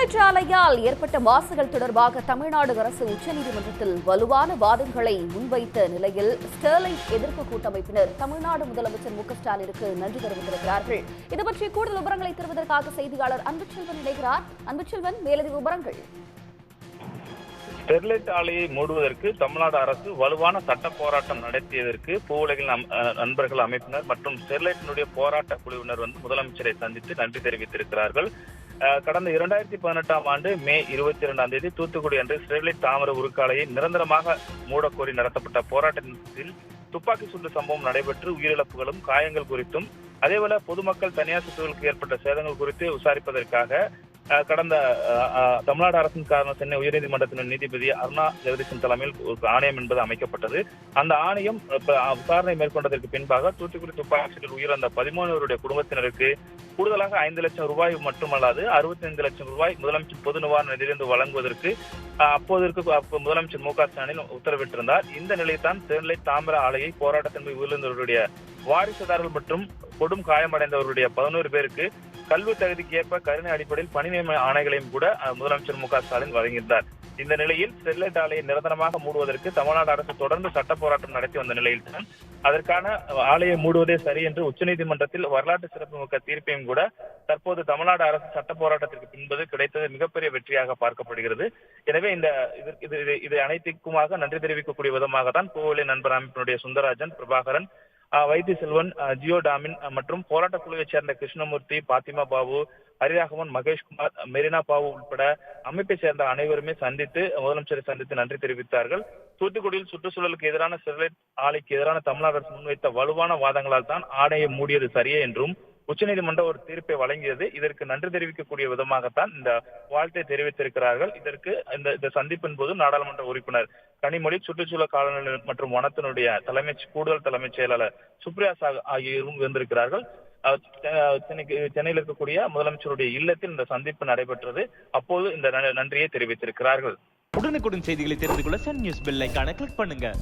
Sterlite ஏற்பட்ட மாசுகள் தொடர்பாக தமிழ்நாடு அரசு உச்சநீதிமன்றத்தில் வலுவான வாதங்களை முன்வைத்த நிலையில் ஸ்டெர்லைட் எதிர்ப்பு கூட்டமைப்பினர் தமிழ்நாடு முதலமைச்சர் மு க ஸ்டாலினுக்கு நன்றி தெரிவித்திருக்கிறார்கள். இது கூடுதல் விவரங்களை தருவதற்காக செய்தியாளர் அன்புச்செல்வன் இணைகிறார். அன்புச்செல்வன் மேலதிக விவரங்கள். ஸ்டெர்லைட் ஆலையை மூடுவதற்கு தமிழ்நாடு அரசு வலுவான சட்ட போராட்டம் நடத்தியதற்கு பூவுலகில் நண்பர்கள் அமைப்பினர் மற்றும் ஸ்டெர்லைட்டினுடைய போராட்ட குழுவினர் வந்து முதலமைச்சரை சந்தித்து நன்றி தெரிவித்திருக்கிறார்கள். கடந்த இரண்டாயிரத்தி பதினெட்டாம் ஆண்டு மே இருபத்தி இரண்டாம் தேதி தூத்துக்குடி அன்று ஸ்டெர்லைட் தாமர உருக்காலையை நிரந்தரமாக மூடக்கோரி நடத்தப்பட்ட போராட்டத்தில் துப்பாக்கி சுட்டு சம்பவம் நடைபெற்று உயிரிழப்புகளும் காயங்கள் குறித்தும் அதேபோல பொதுமக்கள் தனியார் சொத்துக்களுக்கு ஏற்பட்ட சேதங்கள் குறித்து விசாரிப்பதற்காக கடந்த தமிழ்நாடு அரசின் காரணம் சென்னை உயர்நீதிமன்றத்தின் நீதிபதி அருணா ஜெகதீசன் தலைமையில் ஒரு ஆணையம் என்பது அமைக்கப்பட்டது. அந்த ஆணையம் விசாரணை மேற்கொண்டதற்கு பின்பாக தூத்துக்குடி துப்பாக்கியில் உயிரிழந்த பதிமூணுவருடைய குடும்பத்தினருக்கு கூடுதலாக ஐந்து லட்சம் ரூபாய் மட்டுமல்லாது அறுபத்தி ஐந்து லட்சம் ரூபாய் முதலமைச்சர் பொது நிவாரண நிதியிலிருந்து வழங்குவதற்கு அப்போது அப்போதிற்கு முதலமைச்சர் மு க ஸ்டாலின் உத்தரவிட்டிருந்தார். இந்த நிலையில்தான் திருநிலை தாமிர ஆலையை போராட்டத்தின் போது உயிரிழந்தவருடைய வாரிசுதாரர்கள் மற்றும் கொடும் காயமடைந்தவருடைய பதினோரு பேருக்கு கல்வி தகுதிக்கு ஏற்ப கருணை அடிப்படையில் பணி நியமன ஆணைகளையும் கூட முதலமைச்சர் மு க ஸ்டாலின் வழங்கியிருந்தார். இந்த நிலையில் ஸ்டெர்லைட் ஆலையை நிரந்தரமாக மூடுவதற்கு தமிழ்நாடு அரசு தொடர்ந்து சட்ட போராட்டம் நடத்தி வந்த நிலையில்தான் அதற்கான ஆலையை மூடுவதே சரி என்று உச்சநீதிமன்றத்தில் வரலாற்று சிறப்புமிக்க தீர்ப்பையும் கூட தற்போது தமிழ்நாடு அரசு சட்ட போராட்டத்திற்கு பின்பது கிடைத்தது மிகப்பெரிய வெற்றியாக பார்க்கப்படுகிறது. எனவே இந்த இது இது அனைத்துக்குமாக அனைத்திற்குமாக நன்றி தெரிவிக்கக்கூடிய விதமாக தான் கோவிலை நண்பர் அமைப்பினுடைய சுந்தரராஜன் பிரபாகரன் வைத்தி செல்வன் ஜியோ டாமின் மற்றும் போராட்ட குழுவைச் சேர்ந்த கிருஷ்ணமூர்த்தி பாத்திமா பாபு ஹரிராகவன் மகேஷ்குமார் மெரினா பாபு உட்பட அமைப்பை சேர்ந்த அனைவருமே சந்தித்து முதலமைச்சரை சந்தித்து நன்றி தெரிவித்தார்கள். தூத்துக்குடியில் சுற்றுச்சூழலுக்கு எதிரான ஸ்டெர்லைட் ஆலைக்கு எதிரான தமிழ்நாடு அரசு முன்வைத்த வலுவான வாதங்களால் தான் ஆணையை மூடியது சரியே என்றும் உச்சநீதிமன்றம் ஒரு தீர்ப்பை வழங்கியது. இதற்கு நன்றி தெரிவிக்கக்கூடிய விதமாகத்தான் இந்த வாழ்த்தை தெரிவித்திருக்கிறார்கள். இதற்கு இந்த இந்த சந்திப்பின் போது நாடாளுமன்ற உறுப்பினர் கனிமொழி சுற்றுச்சூழல் காலநிலை மற்றும் வனத்தினுடைய தலைமை கூடுதல் தலைமைச் செயலாளர் சுப்ரியா சாக் ஆகியோரும் இருந்திருக்கிறார்கள். சென்னையில் இருக்கக்கூடிய முதலமைச்சருடைய இல்லத்தில் இந்த சந்திப்பு நடைபெற்றது. அப்போது இந்த ந- நன்றியை தெரிவித்திருக்கிறார்கள். உடனுக்குடன் செய்திகளை தெரிந்து கொள்ள சன் நியூஸ் பெல் கிளிக் பண்ணுங்க.